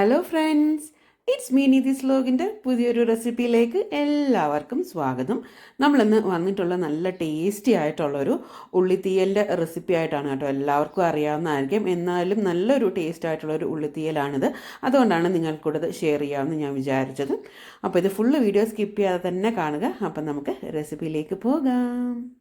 Hello friends it's me Nidhi സ്ലോഗിന്റെ പുതിയൊരു റെസിപ്പിയിലേക്ക് എല്ലാവർക്കും സ്വാഗതം. നമ്മളിന്ന് വന്നിട്ടുള്ള നല്ല ടേസ്റ്റി ആയിട്ടുള്ളൊരു ഉള്ളിത്തീയലിന്റെ റെസിപ്പി ആയിട്ടാണ് കേട്ടോ എല്ലാവർക്കും അറിയാവുന്നതായിരിക്കും. എന്നാലും നല്ലൊരു ടേസ്റ്റ് ആയിട്ടുള്ളൊരു ഉള്ളിത്തീയലാണിത്. അതുകൊണ്ടാണ് നിങ്ങൾക്കൂടെ ഷെയർ ചെയ്യാമെന്ന് ഞാൻ വിചാരിച്ചത്. അപ്പോൾ ഇത് ഫുള്ള് വീഡിയോ സ്കിപ്പ് ചെയ്യാതെ തന്നെ കാണുക. അപ്പം നമുക്ക് റെസിപ്പിയിലേക്ക് പോകാം.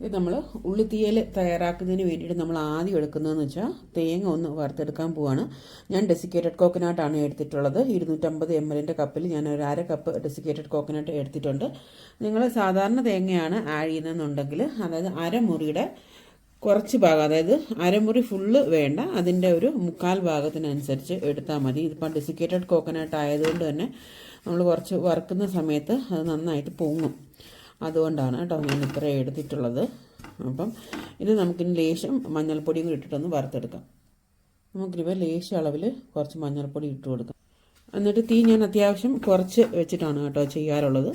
ഇത് നമ്മൾ ഉള്ളിത്തീയൽ തയ്യാറാക്കുന്നതിന് വേണ്ടിയിട്ട് നമ്മൾ ആദ്യം എടുക്കുന്നതെന്ന് വെച്ചാൽ തേങ്ങ ഒന്ന് വറുത്തെടുക്കാൻ പോവാണ്. ഞാൻ ഡെസിക്കേറ്റഡ് കോക്കനട്ടാണ് എടുത്തിട്ടുള്ളത്. ഇരുന്നൂറ്റമ്പത് എം എല്ലിന്റെ കപ്പിൽ ഞാൻ ഒരു അര കപ്പ് ഡെസിക്കേറ്റഡ് കോക്കനട്ട് എടുത്തിട്ടുണ്ട്. നിങ്ങൾ സാധാരണ തേങ്ങയാണ് ആഡ് ചെയ്യുന്നതെന്നുണ്ടെങ്കിൽ അതായത് അരമുറിയുടെ കുറച്ച് ഭാഗം അതായത് അരമുറി ഫുള്ള് വേണ്ട അതിന്റെ ഒരു മുക്കാൽ ഭാഗത്തിനനുസരിച്ച് എടുത്താൽ മതി. ഇതിപ്പോൾ ഡെസിക്കേറ്റഡ് കോക്കനട്ട് ആയതുകൊണ്ട് തന്നെ നമ്മൾ കുറച്ച് വറുക്കുന്ന സമയത്ത് അത് നന്നായിട്ട് പൊങ്ങും. അതുകൊണ്ടാണ് കേട്ടോ ഞാൻ ഇത്ര എടുത്തിട്ടുള്ളത്. അപ്പം ഇത് നമുക്കിനി ലേശം മഞ്ഞൾപ്പൊടിയും കൂടി ഇട്ടിട്ടൊന്ന് വറുത്തെടുക്കാം. നമുക്കിപ്പോൾ ലേശം അളവിൽ കുറച്ച് മഞ്ഞൾപ്പൊടി ഇട്ട് കൊടുക്കാം. എന്നിട്ട് തീ ഞാൻ അത്യാവശ്യം കുറച്ച് വെച്ചിട്ടാണ് കേട്ടോ ചെയ്യാറുള്ളത്.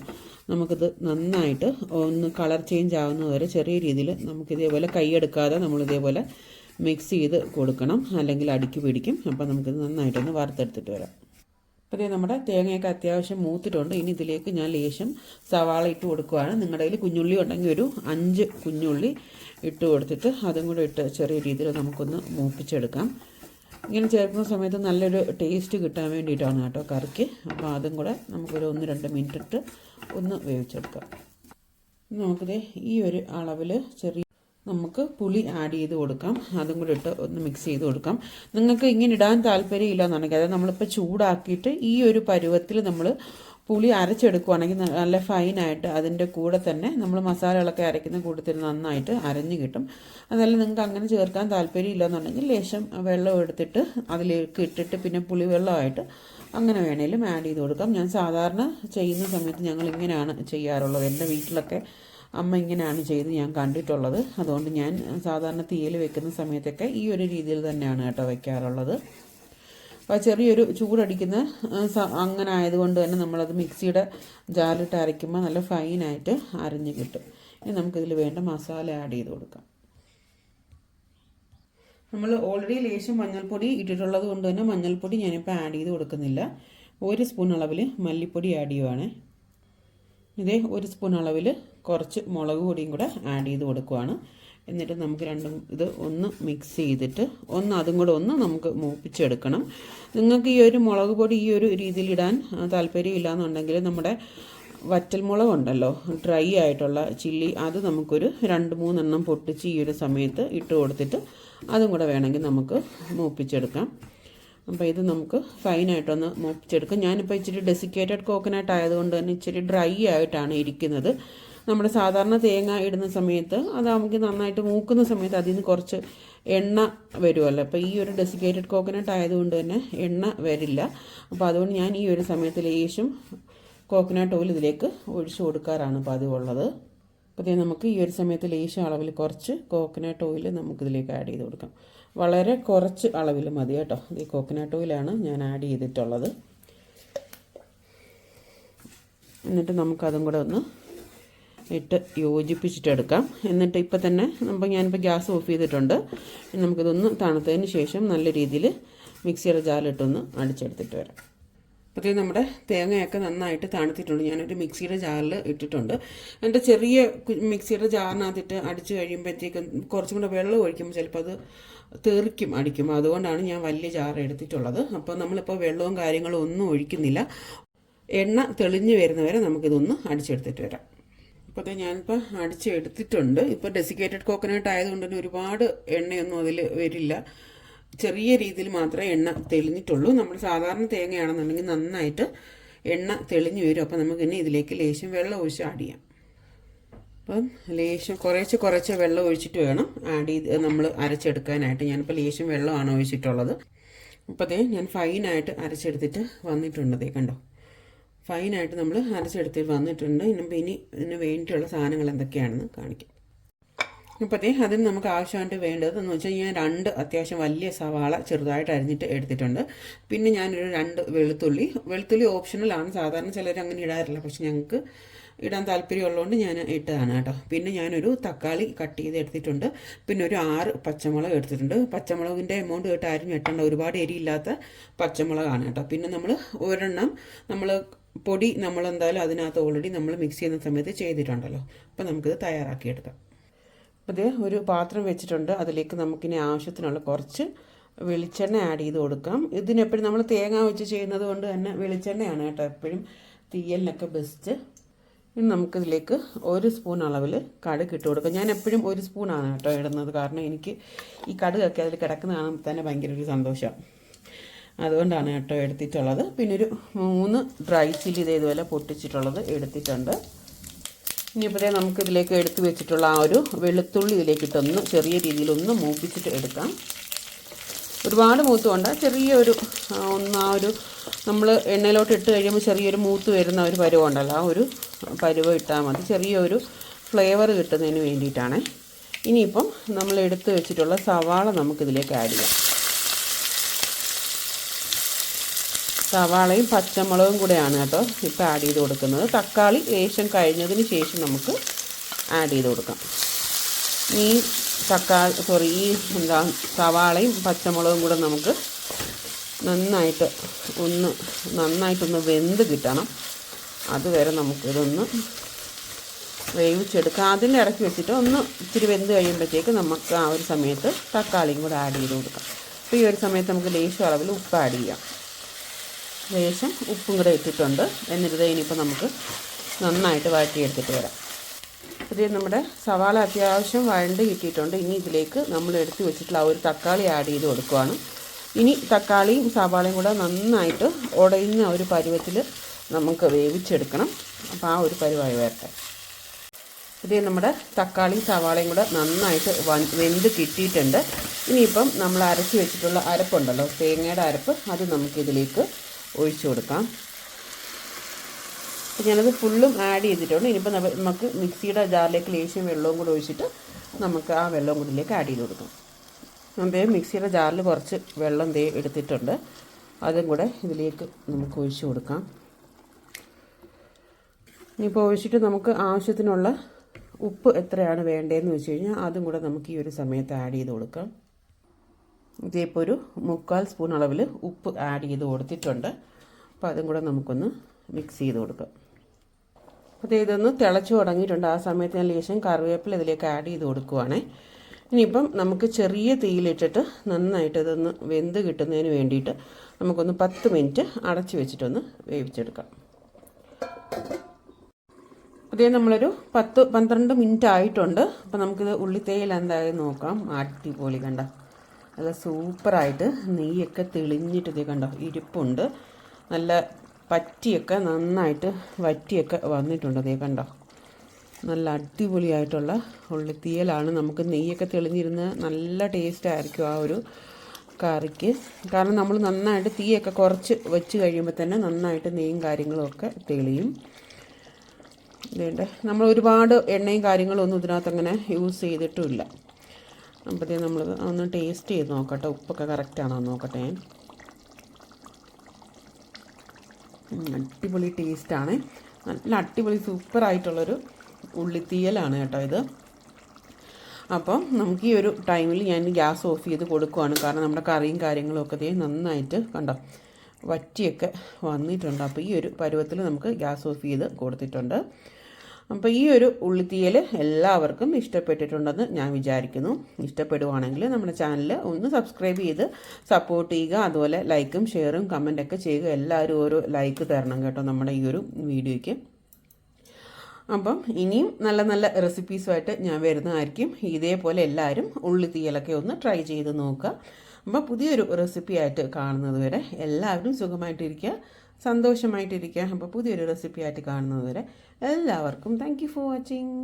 നമുക്കിത് നന്നായിട്ട് ഒന്ന് കളർ ചേഞ്ച് ആവുന്നത് വരെ ചെറിയ രീതിയിൽ നമുക്കിതേപോലെ കൈയെടുക്കാതെ നമ്മളിതേപോലെ മിക്സ് ചെയ്ത് കൊടുക്കണം. അല്ലെങ്കിൽ അടുക്കി പിടിക്കും. അപ്പം നമുക്കിത് നന്നായിട്ടൊന്ന് വറുത്തെടുത്തിട്ട് വരാം. അപ്പോൾ ഇത് നമ്മുടെ തേങ്ങയൊക്കെ അത്യാവശ്യം മൂത്തിട്ടുണ്ട്. ഇനി ഇതിലേക്ക് ഞാൻ ലേശം സവാള ഇട്ട് കൊടുക്കുകയാണ് നിങ്ങളുടെ കയ്യിൽ കുഞ്ഞുള്ളി ഉണ്ടെങ്കിൽ ഒരു അഞ്ച് കുഞ്ഞുള്ളി ഇട്ട് കൊടുത്തിട്ട് അതും കൂടെ ഇട്ട് ചെറിയ രീതിയിൽ നമുക്കൊന്ന് മൂപ്പിച്ചെടുക്കാം. ഇങ്ങനെ ചേർക്കുന്ന സമയത്ത് നല്ലൊരു ടേസ്റ്റ് കിട്ടാൻ വേണ്ടിയിട്ടാണ് കേട്ടോ കറിക്ക്. അപ്പോൾ അതും കൂടെ നമുക്കൊരു ഒന്ന് രണ്ട് മിനിറ്റ് ഇട്ട് ഒന്ന് വേവിച്ചെടുക്കാം. നമുക്കിത് ഈ ഒരു അളവിൽ ചെറിയ നമുക്ക് പുളി ആഡ് ചെയ്ത് കൊടുക്കാം. അതും കൂടി ഇട്ട് ഒന്ന് മിക്സ് ചെയ്ത് കൊടുക്കാം. നിങ്ങൾക്ക് ഇങ്ങനെ ഇടാൻ താല്പര്യമില്ല എന്നുണ്ടെങ്കിൽ അതായത് നമ്മളിപ്പോൾ ചൂടാക്കിയിട്ട് ഈ ഒരു പരുവത്തിൽ നമ്മൾ പുളി അരച്ചെടുക്കുവാണെങ്കിൽ നല്ല ഫൈനായിട്ട് അതിന്റെ കൂടെ തന്നെ നമ്മൾ മസാലകളൊക്കെ അരയ്ക്കുന്ന കൂട്ടത്തിൽ നന്നായിട്ട് അരഞ്ഞു കിട്ടും. അതല്ല നിങ്ങൾക്ക് അങ്ങനെ ചേർക്കാൻ താല്പര്യമില്ല എന്നുണ്ടെങ്കിൽ ലേശം വെള്ളം എടുത്തിട്ട് അതിലേക്ക് ഇട്ടിട്ട് പിന്നെ പുളി വെള്ളമായിട്ട് അങ്ങനെ വേണേലും ആഡ് ചെയ്ത് കൊടുക്കാം. ഞാൻ സാധാരണ ചെയ്യുന്ന സമയത്ത് ഞങ്ങൾ ഇങ്ങനെയാണ് ചെയ്യാറുള്ളത്. എന്റെ വീട്ടിലൊക്കെ അമ്മ ഇങ്ങനെയാണ് ചെയ്ത് ഞാൻ കണ്ടിട്ടുള്ളത്. അതുകൊണ്ട് ഞാൻ സാധാരണ തീയിൽ വെക്കുന്ന സമയത്തൊക്കെ ഈ ഒരു രീതിയിൽ തന്നെയാണ് കേട്ടോ വയ്ക്കാറുള്ളത് അപ്പോൾ ചെറിയൊരു ചൂടടിക്കുന്ന അങ്ങനെ ആയതുകൊണ്ട് തന്നെ നമ്മളത് മിക്സിയുടെ ജാലിട്ട് അരയ്ക്കുമ്പോൾ നല്ല ഫൈനായിട്ട് അരഞ്ഞ് കിട്ടും. ഇനി നമുക്കിതിൽ വേണ്ട മസാല ആഡ് ചെയ്ത് കൊടുക്കാം. നമ്മൾ ഓൾറെഡി ലേശം മഞ്ഞൾപ്പൊടി ഇട്ടിട്ടുള്ളത് കൊണ്ട് തന്നെ മഞ്ഞൾപ്പൊടി ഞാനിപ്പോൾ ആഡ് ചെയ്ത് കൊടുക്കുന്നില്ല. ഒരു സ്പൂൺ അളവിൽ മല്ലിപ്പൊടി ആഡ് ചെയ്യുവാണേ. ഇതേ ഒരു സ്പൂൺ അളവിൽ കുറച്ച് മുളക് പൊടിയും കൂടെ ആഡ് ചെയ്ത് കൊടുക്കുവാണ്. എന്നിട്ട് നമുക്ക് രണ്ടും ഇത് ഒന്ന് മിക്സ് ചെയ്തിട്ട് ഒന്ന് അതും കൂടെ ഒന്ന് നമുക്ക് മൂപ്പിച്ചെടുക്കണം. നിങ്ങൾക്ക് ഈ ഒരു മുളക് പൊടി ഈ ഒരു രീതിയിൽ ഇടാൻ താല്പര്യമില്ല എന്നുണ്ടെങ്കിൽ നമ്മുടെ വറ്റൽമുളക് ഉണ്ടല്ലോ ഡ്രൈ ആയിട്ടുള്ള ചില്ലി അത് നമുക്കൊരു രണ്ട് മൂന്നെണ്ണം പൊട്ടിച്ച് ഈ ഒരു സമയത്ത് ഇട്ട് കൊടുത്തിട്ട് അതും കൂടെ വേണമെങ്കിൽ നമുക്ക് മൂപ്പിച്ചെടുക്കാം. അപ്പോൾ ഇത് നമുക്ക് ഫൈനായിട്ടൊന്ന് മൂപ്പിച്ചെടുക്കാം. ഞാനിപ്പോൾ ഇച്ചിരി ഡെസിക്കേറ്റഡ് കോക്കനട്ട് ആയതുകൊണ്ട് തന്നെ ഇച്ചിരി ഡ്രൈ ആയിട്ടാണ് ഇരിക്കുന്നത്. നമ്മൾ സാധാരണ തേങ്ങ ഇടുന്ന സമയത്ത് അത് നമുക്ക് നന്നായിട്ട് മൂക്കുന്ന സമയത്ത് അതിൽ നിന്ന് കുറച്ച് എണ്ണ വരുമല്ലോ. അപ്പോൾ ഈ ഒരു ഡെസിക്കേറ്റഡ് കോക്കനട്ട് ആയതുകൊണ്ട് തന്നെ എണ്ണ വരില്ല. അപ്പോൾ അതുകൊണ്ട് ഞാൻ ഈ ഒരു സമയത്ത് ലേശം കോക്കനട്ട് ഓയിൽ ഇതിലേക്ക് ഒഴിച്ചു കൊടുക്കാറാണ് പതിവുള്ളത് അപ്പോൾ നമുക്ക് ഈ ഒരു സമയത്ത് ലേശം അളവിൽ കുറച്ച് കോക്കനട്ട് ഓയിൽ നമുക്കിതിലേക്ക് ആഡ് ചെയ്ത് കൊടുക്കാം. വളരെ കുറച്ച് അളവിൽ മതി കേട്ടോ. ഈ കോക്കനട്ട് ഓയിലാണ് ഞാൻ ആഡ് ചെയ്തിട്ടുള്ളത്. എന്നിട്ട് നമുക്കതും കൂടെ ഒന്ന് ഇട്ട് യോജിപ്പിച്ചിട്ടെടുക്കാം. എന്നിട്ട് ഇപ്പോൾ തന്നെ നമ്മൾ ഞാനിപ്പോൾ ഗ്യാസ് ഓഫ് ചെയ്തിട്ടുണ്ട്. നമുക്കിതൊന്ന് തണുത്തതിന് ശേഷം നല്ല രീതിയിൽ മിക്സിയുടെ ജാലിട്ടൊന്ന് അടിച്ചെടുത്തിട്ട് വരാം. അപ്പോഴത്തേക്കും നമ്മുടെ തേങ്ങയൊക്കെ നന്നായിട്ട് തണുത്തിട്ടുണ്ട്. ഞാനൊരു മിക്സിയുടെ ജാറിൽ ഇട്ടിട്ടുണ്ട്. എന്റെ ചെറിയ മിക്സിയുടെ ജാറിനകത്തിട്ട് അടിച്ച് കഴിയുമ്പോഴത്തേക്കും കുറച്ചും കൂടെ വെള്ളം ഒഴിക്കുമ്പോൾ ചിലപ്പോൾ അത് തെറിക്കും അടിക്കും. അതുകൊണ്ടാണ് ഞാൻ വലിയ ജാർ എടുത്തിട്ടുള്ളത്. അപ്പോൾ നമ്മളിപ്പോൾ വെള്ളവും കാര്യങ്ങളും ഒന്നും ഒഴിക്കുന്നില്ല. എണ്ണ തെളിഞ്ഞ് വരുന്നവരെ നമുക്കിതൊന്ന് അടിച്ചെടുത്തിട്ട് വരാം. ഇപ്പോൾ ഞാനിപ്പോൾ അടിച്ചെടുത്തിട്ടുണ്ട്. ഇപ്പോൾ ഡെസിക്കേറ്റഡ് കോക്കനട്ട് ആയതുകൊണ്ട് തന്നെ ഒരുപാട് എണ്ണയൊന്നും അതിൽ വരില്ല. ചെറിയ രീതിയിൽ മാത്രമേ എണ്ണ തെളിഞ്ഞിട്ടുള്ളൂ. നമ്മൾ സാധാരണ തേങ്ങയാണെന്നുണ്ടെങ്കിൽ നന്നായിട്ട് എണ്ണ തെളിഞ്ഞു വരും. അപ്പോൾ നമുക്ക് ഇനി ഇതിലേക്ക് ലേശം വെള്ളം ഒഴിച്ച് ആഡ് ചെയ്യാം. അപ്പം ലേശം കുറേശ്ശെ കുറച്ച് വെള്ളം ഒഴിച്ചിട്ട് വേണം ആഡ് ചെയ്ത് നമ്മൾ അരച്ചെടുക്കാനായിട്ട്. ഞാനിപ്പോൾ ലേശം വെള്ളമാണ് ഒഴിച്ചിട്ടുള്ളത്. അപ്പോൾ ഞാൻ ഫൈനായിട്ട് അരച്ചെടുത്തിട്ട് വന്നിട്ടുണ്ട് അതേ കണ്ടോ? ഫൈനായിട്ട് നമ്മൾ അരച്ചെടുത്ത് വന്നിട്ടുണ്ട്. ഇനി ഇനി ഇതിന് വേണ്ടിയിട്ടുള്ള സാധനങ്ങൾ എന്തൊക്കെയാണെന്ന് കാണിക്കാം. ഇപ്പോഴത്തേ അതിന് നമുക്ക് ആവശ്യമായിട്ട് വേണ്ടത് എന്ന് വെച്ചാൽ ഞാൻ രണ്ട് അത്യാവശ്യം വലിയ സവാള ചെറുതായിട്ട് അരിഞ്ഞിട്ട് എടുത്തിട്ടുണ്ട്. പിന്നെ ഞാനൊരു രണ്ട് വെളുത്തുള്ളി. വെളുത്തുള്ളി ഓപ്ഷണലാണ് സാധാരണ ചിലർ അങ്ങനെ ഇടാറില്ല. പക്ഷെ ഞങ്ങൾക്ക് ഇടാൻ താല്പര്യമുള്ളതുകൊണ്ട് ഞാൻ ഇട്ടതാണ് കേട്ടോ. പിന്നെ ഞാനൊരു തക്കാളി കട്ട് ചെയ്ത് എടുത്തിട്ടുണ്ട്. പിന്നെ ഒരു ആറ് പച്ചമുളക് എടുത്തിട്ടുണ്ട്. പച്ചമുളകിന്റെ എമൗണ്ട് കേട്ട് ആരും ഞെട്ടേണ്ട. ഒരുപാട് എരിയില്ലാത്ത പച്ചമുളകാണ് കേട്ടോ. പിന്നെ നമ്മൾ ഒരെണ്ണം നമ്മൾ പൊടി നമ്മൾ എന്തായാലും അതിനകത്ത് ഓൾറെഡി നമ്മൾ മിക്സ് ചെയ്യുന്ന സമയത്ത് ചെയ്തിട്ടുണ്ടല്ലോ. അപ്പോൾ നമുക്കിത് തയ്യാറാക്കിയെടുക്കാം. അപ്പോൾ ഇത് ഒരു പാത്രം വെച്ചിട്ടുണ്ട്. അതിലേക്ക് നമുക്കിനി ആവശ്യത്തിനുള്ള കുറച്ച് വെളിച്ചെണ്ണ ആഡ് ചെയ്ത് കൊടുക്കാം. ഇതിനെപ്പോഴും നമ്മൾ തേങ്ങ വെച്ച് ചെയ്യുന്നത് കൊണ്ട് തന്നെ വെളിച്ചെണ്ണയാണ് കേട്ടോ എപ്പോഴും തീയലിനൊക്കെ ബെസ്റ്റ് ഇനി നമുക്കിതിലേക്ക് ഒരു സ്പൂൺ അളവിൽ കടുക് ഇട്ട് കൊടുക്കാം. ഞാൻ എപ്പോഴും ഒരു സ്പൂണാണ് കേട്ടോ ഇടുന്നത്. കാരണം എനിക്ക് ഈ കടുകൊക്കെ അതിൽ കിടക്കുന്ന കാണുമ്പോൾ തന്നെ ഭയങ്കര ഒരു സന്തോഷം. അതുകൊണ്ടാണ് കേട്ടോ എടുത്തിട്ടുള്ളത്. പിന്നെ ഒരു മൂന്ന് ഡ്രൈ ചില്ലി ഇതേ ഇതുപോലെ പൊട്ടിച്ചിട്ടുള്ളത് എടുത്തിട്ടുണ്ട്. ഇനിയിപ്പോഴേ നമുക്കിതിലേക്ക് എടുത്തു വെച്ചിട്ടുള്ള ആ ഒരു വെളുത്തുള്ളി ഇതിലേക്കിട്ടൊന്ന് ചെറിയ രീതിയിൽ ഒന്ന് മൂപ്പിച്ചിട്ട് എടുക്കാം. ഒരുപാട് മൂത്ത് കൊണ്ട് ചെറിയൊരു ഒന്ന് ആ ഒരു നമ്മൾ എണ്ണയിലോട്ട് ഇട്ട് കഴിയുമ്പോൾ ചെറിയൊരു മൂത്ത് വരുന്ന ഒരു പരുവം ഉണ്ടല്ലോ. ആ ഒരു പരുവം ഇട്ടാൽ മതി. ചെറിയൊരു ഫ്ലേവർ കിട്ടുന്നതിന് വേണ്ടിയിട്ടാണ്. ഇനിയിപ്പം നമ്മൾ എടുത്ത് വെച്ചിട്ടുള്ള സവാള നമുക്കിതിലേക്ക് ആഡ് ചെയ്യാം. സവാളയും പച്ചമുളകും കൂടെയാണ് കേട്ടോ ഇപ്പോൾ ആഡ് ചെയ്ത് കൊടുക്കുന്നത്. തക്കാളി ലേശം കഴിഞ്ഞതിന് ശേഷം നമുക്ക് ആഡ് ചെയ്ത് കൊടുക്കാം. ഈ തക്കാളി സോറി ഈ എന്താ സവാളയും പച്ചമുളകും കൂടെ നമുക്ക് നന്നായിട്ട് ഒന്ന് നന്നായിട്ടൊന്ന് വെന്ത് കിട്ടണം. അതുവരെ നമുക്കിതൊന്ന് വേവിച്ചെടുക്കാം. അതിന്റെ ഇറക്കി വെച്ചിട്ട് ഒന്ന് ഇച്ചിരി വെന്ത് കഴിയുമ്പോഴത്തേക്ക് നമുക്ക് ആ ഒരു സമയത്ത് തക്കാളിയും കൂടെ ആഡ് ചെയ്ത് കൊടുക്കാം. അപ്പോൾ ഈ ഒരു സമയത്ത് നമുക്ക് ലേശം അളവിൽ ഉപ്പ് ആഡ് ചെയ്യാം. ലേശം ഉപ്പും കൂടെ ഇട്ടിട്ടുണ്ട്. എന്നിട്ട് ഇനിയിപ്പോൾ നമുക്ക് നന്നായിട്ട് വഴറ്റിയെടുത്തിട്ട് വരാം. ഇത് നമ്മുടെ സവാള അത്യാവശ്യം വഴണ്ട് കിട്ടിയിട്ടുണ്ട്. ഇനി ഇതിലേക്ക് നമ്മൾ എടുത്ത് വെച്ചിട്ടുള്ള ആ ഒരു തക്കാളി ആഡ് ചെയ്ത് കൊടുക്കുവാണ്. ഇനി തക്കാളിയും സവാളയും കൂടെ നന്നായിട്ട് ഉടയുന്ന ഒരു പരുവത്തിൽ നമുക്ക് വേവിച്ചെടുക്കണം. അപ്പോൾ ആ ഒരു പരുവായി വരട്ടെ. ഇത് നമ്മുടെ തക്കാളിയും സവാളയും കൂടെ നന്നായിട്ട് വെന്ത് കിട്ടിയിട്ടുണ്ട്. ഇനിയിപ്പം നമ്മൾ അരച്ച് വെച്ചിട്ടുള്ള അരപ്പുണ്ടല്ലോ തേങ്ങയുടെ അരപ്പ് അത് നമുക്കിതിലേക്ക് ഒഴിച്ചു കൊടുക്കാം. അപ്പോൾ ഞാനത് ഫുള്ളും ആഡ് ചെയ്തിട്ടുണ്ട്. ഇനിയിപ്പോൾ നമുക്ക് മിക്സിയുടെ ജാറിലേക്ക് ലേശം വെള്ളവും കൂടി ഒഴിച്ചിട്ട് നമുക്ക് ആ വെള്ളം കൂടിയിലേക്ക് ആഡ് ചെയ്ത് കൊടുക്കാം. അതേ മിക്സിയുടെ ജാറിൽ കുറച്ച് വെള്ളം തേ എടുത്തിട്ടുണ്ട്. അതും കൂടെ ഇതിലേക്ക് നമുക്ക് ഒഴിച്ചു കൊടുക്കാം. ഇനിയിപ്പോൾ ഒഴിച്ചിട്ട് നമുക്ക് ആവശ്യത്തിനുള്ള ഉപ്പ് എത്രയാണ് വേണ്ടതെന്ന് വെച്ച് കഴിഞ്ഞാൽ അതും കൂടെ നമുക്ക് ഈ ഒരു സമയത്ത് ആഡ് ചെയ്ത് കൊടുക്കാം. ഇതിപ്പോൾ ഒരു മുക്കാൽ സ്പൂൺ അളവിൽ ഉപ്പ് ആഡ് ചെയ്ത് കൊടുത്തിട്ടുണ്ട്. അപ്പോൾ അതും കൂടെ നമുക്കൊന്ന് മിക്സ് ചെയ്ത് കൊടുക്കാം. അപ്പോൾ ഇതൊന്ന് തിളച്ച് തുടങ്ങിയിട്ടുണ്ട്. ആ സമയത്ത് ഞാൻ ലേശം കറിവേപ്പില ഇതിലേക്ക് ആഡ് ചെയ്ത് കൊടുക്കുവാണേ. ഇനിയിപ്പം നമുക്ക് ചെറിയ തീയിലിട്ടിട്ട് നന്നായിട്ട് ഇതൊന്ന് വെന്ത് കിട്ടുന്നതിന് വേണ്ടിയിട്ട് നമുക്കൊന്ന് പത്ത് മിനിറ്റ് അടച്ചു വെച്ചിട്ടൊന്ന് വേവിച്ചെടുക്കാം. അതേ നമ്മളൊരു പത്ത് പന്ത്രണ്ട് മിനിറ്റ് ആയിട്ടുണ്ട്. അപ്പോൾ നമുക്കിത് ഉള്ളിത്തേയിൽ എന്തായാലും നോക്കാം. അടിപൊളി കണ്ട? നല്ല സൂപ്പറായിട്ട് നെയ്യൊക്കെ തെളിഞ്ഞിട്ട് ഇതേ കണ്ടോ ഇരിപ്പുണ്ട്. നല്ല പറ്റിയൊക്കെ നന്നായിട്ട് വറ്റിയൊക്കെ വന്നിട്ടുണ്ട് അതേ കണ്ടോ. നല്ല അടിപൊളിയായിട്ടുള്ള ഉള്ളിത്തീയലാണ് നമുക്ക് നെയ്യൊക്കെ തെളിഞ്ഞിരുന്ന് നല്ല ടേസ്റ്റ് ആയിരിക്കും ആ ഒരു കറിക്ക്. കാരണം നമ്മൾ നന്നായിട്ട് തീയൊക്കെ കുറച്ച് വെച്ച് കഴിയുമ്പോൾ തന്നെ നന്നായിട്ട് നെയ്യും കാര്യങ്ങളും ഒക്കെ തെളിയും. ഇതേണ്ട നമ്മൾ ഒരുപാട് എണ്ണയും കാര്യങ്ങളും ഒന്നും ഇതിനകത്ത് അങ്ങനെ യൂസ് ചെയ്തിട്ടുമില്ല അപ്പോഴത്തേക്കും നമ്മൾ ഒന്ന് ടേസ്റ്റ് ചെയ്ത് നോക്കട്ടെ. ഉപ്പൊക്കെ കറക്റ്റാണോ നോക്കട്ടെ. അടിപൊളി ടേസ്റ്റാണ് നല്ല അടിപൊളി സൂപ്പറായിട്ടുള്ളൊരു ഉള്ളിത്തീയലാണ് കേട്ടോ ഇത്. അപ്പോൾ നമുക്ക് ഈ ഒരു ടൈമിൽ ഞാൻ ഗ്യാസ് ഓഫ് ചെയ്ത് കൊടുക്കുവാണ്. കാരണം നമ്മുടെ കറിയും കാര്യങ്ങളും ഒക്കെ നന്നായിട്ട് കണ്ടോ വറ്റിയൊക്കെ വന്നിട്ടുണ്ട്. അപ്പോൾ ഈ ഒരു പരുവത്തിൽ നമുക്ക് ഗ്യാസ് ഓഫ് ചെയ്ത് കൊടുത്തിട്ടുണ്ട്. അപ്പോൾ ഈ ഒരു ഉള്ളിത്തീയൽ എല്ലാവർക്കും ഇഷ്ടപ്പെട്ടിട്ടുണ്ടെന്ന് ഞാൻ വിചാരിക്കുന്നു. ഇഷ്ടപ്പെടുവാണെങ്കിൽ നമ്മുടെ ചാനൽ ഒന്ന് സബ്സ്ക്രൈബ് ചെയ്ത് സപ്പോർട്ട് ചെയ്യുക. അതുപോലെ ലൈക്കും ഷെയറും കമന്റൊക്കെ ചെയ്യുക. എല്ലാവരും ഓരോ ലൈക്ക് തരണം കേട്ടോ നമ്മുടെ ഈ ഒരു വീഡിയോയ്ക്ക്. അപ്പം ഇനിയും നല്ല നല്ല റെസിപ്പീസുമായിട്ട് ഞാൻ വരുന്നതായിരിക്കും. ഇതേപോലെ എല്ലാവരും ഉള്ളിത്തീയലൊക്കെ ഒന്ന് ട്രൈ ചെയ്ത് നോക്കുക. അപ്പോൾ പുതിയൊരു റെസിപ്പി ആയിട്ട് കാണുന്നത് വരെ എല്ലാവരും സുഖമായിട്ടിരിക്കുക. സന്തോഷമായിട്ടിരിക്കുക അപ്പോൾ പുതിയൊരു റെസിപ്പി ആയിട്ട് കാണുന്നത് വരെ എല്ലാവർക്കും താങ്ക് ഫോർ വാച്ചിങ്